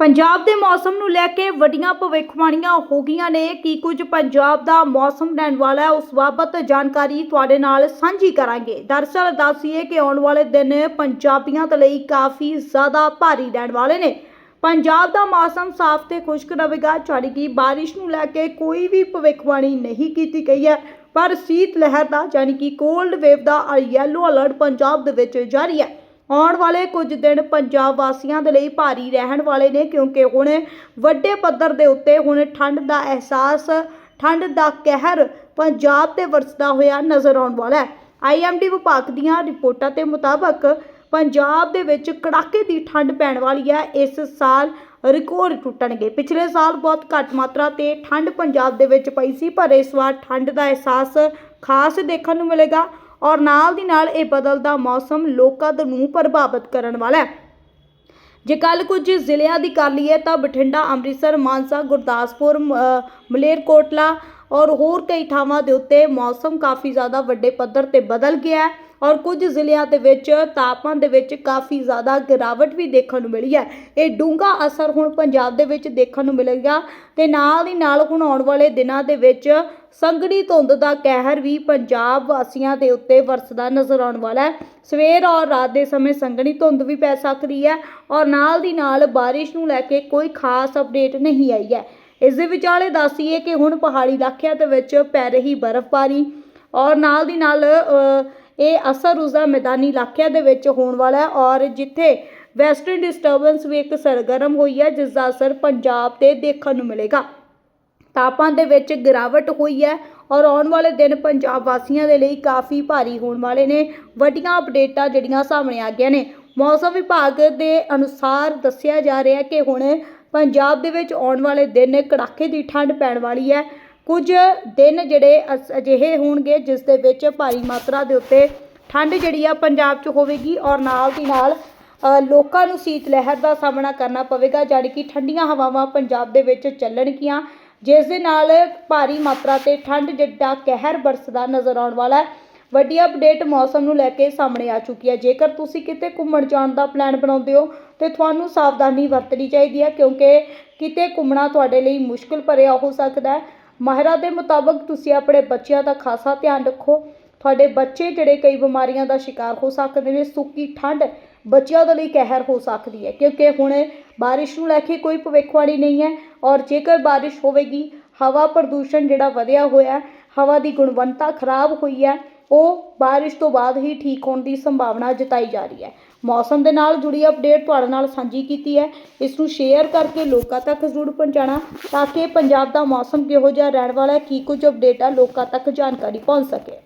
ਪੰਜਾਬ ਦੇ ਮੌਸਮ ਨੂੰ ਲੈ ਕੇ ਵੱਡੀਆਂ ਭਵਿੱਖਬਾਣੀਆਂ ਹੋ ਗਈਆਂ ਨੇ। ਕੀ ਕੁਝ ਪੰਜਾਬ ਦਾ ਮੌਸਮ ਰਹਿਣ ਵਾਲਾ ਹੈ, ਉਸ ਬਾਬਤ ਜਾਣਕਾਰੀ ਤੁਹਾਡੇ ਨਾਲ ਸਾਂਝੀ ਕਰਾਂਗੇ। ਦਰਅਸਲ ਦੱਸੀਏ ਕਿ ਆਉਣ ਵਾਲੇ ਦਿਨ ਪੰਜਾਬੀਆਂ ਦੇ ਲਈ ਕਾਫੀ ਜ਼ਿਆਦਾ ਭਾਰੀ ਰਹਿਣ ਵਾਲੇ ਨੇ। ਪੰਜਾਬ ਦਾ ਮੌਸਮ ਸਾਫ਼ ਤੇ ਖੁਸ਼ਕ ਰਹੇਗਾ, ਜਾਣੀ ਕਿ ਬਾਰਿਸ਼ ਨੂੰ ਲੈ ਕੇ ਕੋਈ ਵੀ ਭਵਿੱਖਬਾਣੀ ਨਹੀਂ ਕੀਤੀ ਗਈ ਹੈ। ਪਰ ਸੀਤ ਲਹਿਰ ਦਾ, ਜਾਣੀ ਕਿ ਕੋਲਡ ਵੇਵ ਦਾ ਯੈਲੋ ਅਲਰਟ ਪੰਜਾਬ ਦੇ ਵਿੱਚ ਜਾਰੀ ਹੈ। ਆਉਣ ਵਾਲੇ ਕੁਝ ਦਿਨ ਪੰਜਾਬ ਵਾਸੀਆਂ ਦੇ ਲਈ ਭਾਰੀ ਰਹਿਣ ਵਾਲੇ ਨੇ ਕਿਉਂਕਿ ਹੁਣ ਵੱਡੇ ਪੱਧਰ ਦੇ ਉੱਤੇ ਹੁਣ ਠੰਡ ਦਾ ਅਹਿਸਾਸ, ਠੰਡ ਦਾ ਕਹਿਰ ਪੰਜਾਬ ਤੇ ਵਰਸਦਾ ਹੋਇਆ ਨਜ਼ਰ ਆਉਣ ਵਾਲਾ ਹੈ। ਆਈਐਮਡੀ ਵਿਭਾਗ ਦੀਆਂ ਰਿਪੋਰਟਾਂ ਦੇ ਮੁਤਾਬਕ ਪੰਜਾਬ ਦੇ ਵਿੱਚ ਕੜਾਕੇ ਦੀ ਠੰਡ ਪੈਣ ਵਾਲੀ ਹੈ। ਇਸ ਸਾਲ ਰਿਕਾਰਡ ਟੁੱਟਣਗੇ। ਪਿਛਲੇ ਸਾਲ ਬਹੁਤ ਘੱਟ ਮਾਤਰਾ ਤੇ ਠੰਡ ਪੰਜਾਬ ਦੇ ਵਿੱਚ ਪਈ ਸੀ, ਪਰ ਇਸ ਵਾਰ ਠੰਡ ਦਾ ਅਹਿਸਾਸ ਖਾਸ ਦੇਖਣ ਨੂੰ ਮਿਲੇਗਾ। ਔਰ ਨਾਲ ਦੀ ਨਾਲ ਇਹ ਬਦਲਦਾ ਮੌਸਮ ਲੋਕਾਂ ਨੂੰ ਪ੍ਰਭਾਵਿਤ ਕਰਨ ਵਾਲਾ ਹੈ। ਜੇ ਕੱਲ ਕੁਝ ਜ਼ਿਲ੍ਹਿਆਂ ਦੀ ਕਰ ਲਈਏ ਤਾਂ ਬਠਿੰਡਾ, ਅੰਮ੍ਰਿਤਸਰ, ਮਾਨਸਾ, ਗੁਰਦਾਸਪੁਰ, ਮ- ਮਲੇਰਕੋਟਲਾ ਔਰ ਹੋਰ ਕਈ ਥਾਵਾਂ ਦੇ ਉੱਤੇ ਮੌਸਮ ਕਾਫੀ ਜ਼ਿਆਦਾ ਵੱਡੇ ਪੱਧਰ ਤੇ ਬਦਲ ਗਿਆ ਹੈ। ਔਰ ਕੁਝ ਜ਼ਿਲ੍ਹਿਆਂ ਦੇ ਵਿੱਚ ਤਾਪਮਾਨ ਦੇ ਵਿੱਚ ਕਾਫੀ ਜ਼ਿਆਦਾ ਗਿਰਾਵਟ ਵੀ ਦੇਖਣ ਨੂੰ ਮਿਲੀ ਹੈ। ਇਹ ਡੂੰਘਾ ਅਸਰ ਹੁਣ ਪੰਜਾਬ ਦੇ ਵਿੱਚ ਦੇਖਣ ਨੂੰ ਮਿਲੇਗਾ ਤੇ ਨਾਲ ਦੀ ਨਾਲ ਹੁਣ ਆਉਣ ਵਾਲੇ ਦਿਨਾਂ ਦੇ ਵਿੱਚ ਸੰਘਣੀ ਧੁੰਦ ਦਾ ਕਹਿਰ ਵੀ ਪੰਜਾਬ ਵਾਸੀਆਂ ਦੇ ਉੱਤੇ ਵਰਸਦਾ ਨਜ਼ਰ ਆਉਣ ਵਾਲਾ ਹੈ। ਸਵੇਰ ਔਰ ਰਾਤ ਦੇ ਸਮੇਂ ਸੰਘਣੀ ਧੁੰਦ ਵੀ ਪੈ ਸਕਦੀ ਹੈ ਔਰ ਨਾਲ ਦੀ ਨਾਲ ਬਾਰਿਸ਼ ਨੂੰ ਲੈ ਕੇ ਕੋਈ ਖਾਸ ਅਪਡੇਟ ਨਹੀਂ ਆਈ ਹੈ। ਇਸ ਦੇ ਵਿਚਾਲੇ ਦੱਸੀਏ ਕਿ ਹੁਣ ਪਹਾੜੀ ਇਲਾਕਿਆਂ ਦੇ ਵਿੱਚ ਪੈ ਰਹੀ ਬਰਫ਼ਬਾਰੀ ਔਰ ਨਾਲ ਦੀ ਨਾਲ ਇਹ ਅਸਰ ਉਸਦਾ ਮੈਦਾਨੀ ਇਲਾਕਿਆਂ ਦੇ ਵਿੱਚ ਹੋਣ ਵਾਲਾ ਹੈ ਔਰ ਜਿੱਥੇ ਵੈਸਟਰਨ ਡਿਸਟਰਬੈਂਸ ਵੀ ਇੱਕ ਸਰਗਰਮ ਹੋਈ ਹੈ ਜਿਸ ਦਾ ਅਸਰ ਪੰਜਾਬ ਤੇ ਦੇਖਣ ਨੂੰ ਮਿਲੇਗਾ। ਤਾਪਮਾਨ ਦੇ ਵਿੱਚ ਗਿਰਾਵਟ ਹੋਈ ਹੈ ਔਰ ਆਉਣ ਵਾਲੇ ਦਿਨ ਪੰਜਾਬ ਵਾਸੀਆਂ ਦੇ ਲਈ ਕਾਫੀ ਭਾਰੀ ਹੋਣ ਵਾਲੇ ਨੇ। ਵੱਡੀਆਂ ਅਪਡੇਟਾਂ ਜਿਹੜੀਆਂ ਸਾਹਮਣੇ ਆ ਗਈਆਂ ਨੇ। ਮੌਸਮ ਵਿਭਾਗ ਦੇ ਅਨੁਸਾਰ ਦੱਸਿਆ ਜਾ ਰਿਹਾ ਕਿ ਹੁਣ ਪੰਜਾਬ ਦੇ ਵਿੱਚ ਆਉਣ ਵਾਲੇ ਦਿਨ ਕੜਾਕੇ ਦੀ ਠੰਡ ਪੈਣ ਵਾਲੀ ਹੈ। ਕੁਝ ਦਿਨ ਜਿਹੜੇ ਅਸ- ਅਜਿਹੇ ਹੋਣਗੇ, ਜਿਸ ਦੇ ਵਿੱਚ ਭਾਰੀ ਮਾਤਰਾ ਦੇ ਉੱਤੇ ਠੰਡ ਜਿਹੜੀ ਆ ਪੰਜਾਬ 'ਚ ਹੋਵੇਗੀ ਔਰ ਨਾਲ ਦੀ ਨਾਲ ਲੋਕਾਂ ਨੂੰ ਸੀਤ ਲਹਿਰ ਦਾ ਸਾਹਮਣਾ ਕਰਨਾ ਪਵੇਗਾ, ਜਾਣੀ ਕਿ ਠੰਡੀਆਂ ਹਵਾਵਾਂ ਪੰਜਾਬ ਦੇ ਵਿੱਚ ਚੱਲਣਗੀਆਂ, ਜਿਸ ਦੇ ਨਾਲ ਭਾਰੀ ਮਾਤਰਾ ਤੇ ਠੰਡ ਜਿੱਡਾ ਕਹਿਰ ਬਰਸਦਾ ਨਜ਼ਰ ਆਉਣ ਵਾਲਾ ਹੈ। ਵੱਡੀ ਅਪਡੇਟ ਮੌਸਮ ਨੂੰ ਲੈ ਕੇ ਸਾਹਮਣੇ ਆ ਚੁੱਕੀ ਹੈ। ਜੇਕਰ ਤੁਸੀਂ ਕਿਤੇ ਘੁੰਮਣ ਜਾਣ ਦਾ ਪਲਾਨ ਬਣਾਉਂਦੇ ਹੋ, ਤੇ ਤੁਹਾਨੂੰ ਸਾਵਧਾਨੀ ਵਰਤਣੀ ਚਾਹੀਦੀ ਹੈ, ਕਿਉਂਕਿ ਕਿਤੇ ਘੁੰਮਣਾ ਤੁਹਾਡੇ ਲਈ ਮੁਸ਼ਕਲ ਭਰਿਆ ਹੋ ਸਕਦਾ ਹੈ। ਮਾਹਿਰਾਂ ਦੇ ਮੁਤਾਬਕ ਤੁਸੀਂ ਆਪਣੇ ਬੱਚਿਆਂ ਦਾ ਖਾਸਾ ਧਿਆਨ ਰੱਖੋ। ਤੁਹਾਡੇ ਬੱਚੇ ਜਿਹੜੇ ਕਈ ਬਿਮਾਰੀਆਂ ਦਾ ਸ਼ਿਕਾਰ ਹੋ ਸਕਦੇ ਨੇ, ਸੁੱਕੀ ਠੰਡ ਬੱਚਿਆਂ ਦੇ ਲਈ ਕਹਿਰ ਹੋ ਸਕਦੀ ਹੈ, ਕਿਉਂਕਿ ਹੁਣ ਬਾਰਿਸ਼ ਨੂੰ ਲੈ ਕੇ ਕੋਈ ਭਵਿੱਖਬਾਣੀ ਨਹੀਂ ਹੈ ਔਰ ਜੇਕਰ ਬਾਰਿਸ਼ ਹੋਵੇਗੀ, ਹਵਾ ਪ੍ਰਦੂਸ਼ਣ ਜਿਹੜਾ ਵਧਿਆ ਹੋਇਆ, ਹਵਾ ਦੀ ਗੁਣਵੱਤਾ ਖਰਾਬ ਹੋਈ ਹੈ, ਉਹ ਬਾਰਿਸ਼ ਤੋਂ ਬਾਅਦ ਹੀ ਠੀਕ ਹੋਣ ਦੀ ਸੰਭਾਵਨਾ ਜਤਾਈ ਜਾ ਰਹੀ ਹੈ। ਮੌਸਮ ਦੇ ਨਾਲ ਜੁੜੀ ਅਪਡੇਟ ਤੁਹਾਡੇ ਨਾਲ ਸਾਂਝੀ ਕੀਤੀ ਹੈ। ਇਸ ਨੂੰ ਸ਼ੇਅਰ ਕਰਕੇ ਲੋਕਾਂ ਤੱਕ ਜ਼ਰੂਰ ਪਹੁੰਚਾਉਣਾ ਤਾਂ ਕਿ ਪੰਜਾਬ ਦਾ ਮੌਸਮ ਕਿਹੋ ਜਿਹਾ ਰਹਿਣ ਵਾਲਾ ਹੈ, ਕੀ ਕੁਝ ਅਪਡੇਟ ਆ, ਲੋਕਾਂ ਤੱਕ ਜਾਣਕਾਰੀ ਪਹੁੰਚ ਸਕੇ।